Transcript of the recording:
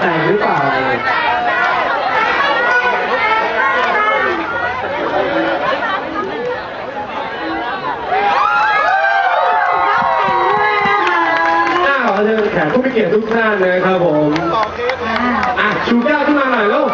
ใจหรือเปล่าอ้าวเรื่อแขกผู้มีเกียรติทุกท่านนะครับผมอะชูแก้วขึ้นมาหน่อยแล้ว